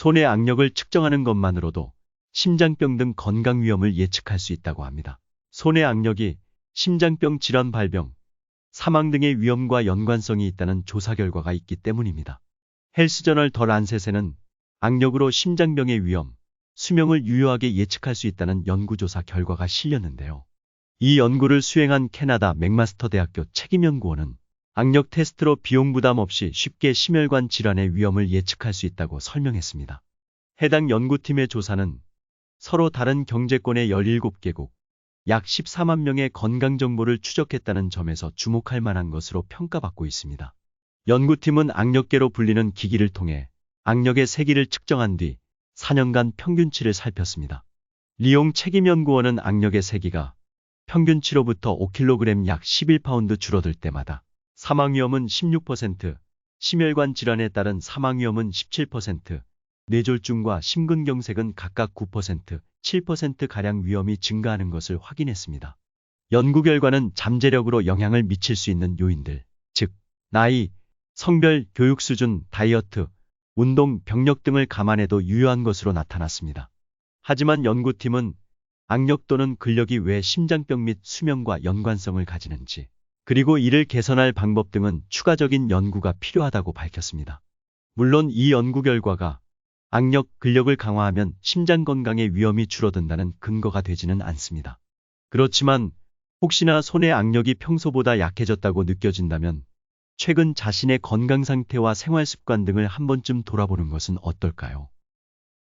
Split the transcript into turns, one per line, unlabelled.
손의 악력을 측정하는 것만으로도 심장병 등 건강 위험을 예측할 수 있다고 합니다. 손의 악력이 심장병 질환 발병, 사망 등의 위험과 연관성이 있다는 조사 결과가 있기 때문입니다. 헬스저널 더 란셋에는 악력으로 심장병의 위험, 수명을 유효하게 예측할 수 있다는 연구조사 결과가 실렸는데요. 이 연구를 수행한 캐나다 맥마스터 대학교 책임연구원은 악력 테스트로 비용 부담 없이 쉽게 심혈관 질환의 위험을 예측할 수 있다고 설명했습니다. 해당 연구팀의 조사는 서로 다른 경제권의 17개국, 약 14만 명의 건강 정보를 추적했다는 점에서 주목할 만한 것으로 평가받고 있습니다. 연구팀은 악력계로 불리는 기기를 통해 악력의 세기를 측정한 뒤 4년간 평균치를 살폈습니다. 리용 책임연구원은 악력의 세기가 평균치로부터 5kg 약 11파운드 줄어들 때마다 사망 위험은 16%, 심혈관 질환에 따른 사망 위험은 17%, 뇌졸중과 심근경색은 각각 9%, 7%가량 위험이 증가하는 것을 확인했습니다. 연구 결과는 잠재력으로 영향을 미칠 수 있는 요인들, 즉, 나이, 성별, 교육 수준, 다이어트, 운동, 병력 등을 감안해도 유효한 것으로 나타났습니다. 하지만 연구팀은 악력 또는 근력이 왜 심장병 및 수명과 연관성을 가지는지, 그리고 이를 개선할 방법 등은 추가적인 연구가 필요하다고 밝혔습니다. 물론 이 연구 결과가 악력, 근력을 강화하면 심장 건강의 위험이 줄어든다는 근거가 되지는 않습니다. 그렇지만 혹시나 손의 악력이 평소보다 약해졌다고 느껴진다면 최근 자신의 건강 상태와 생활 습관 등을 한 번쯤 돌아보는 것은 어떨까요?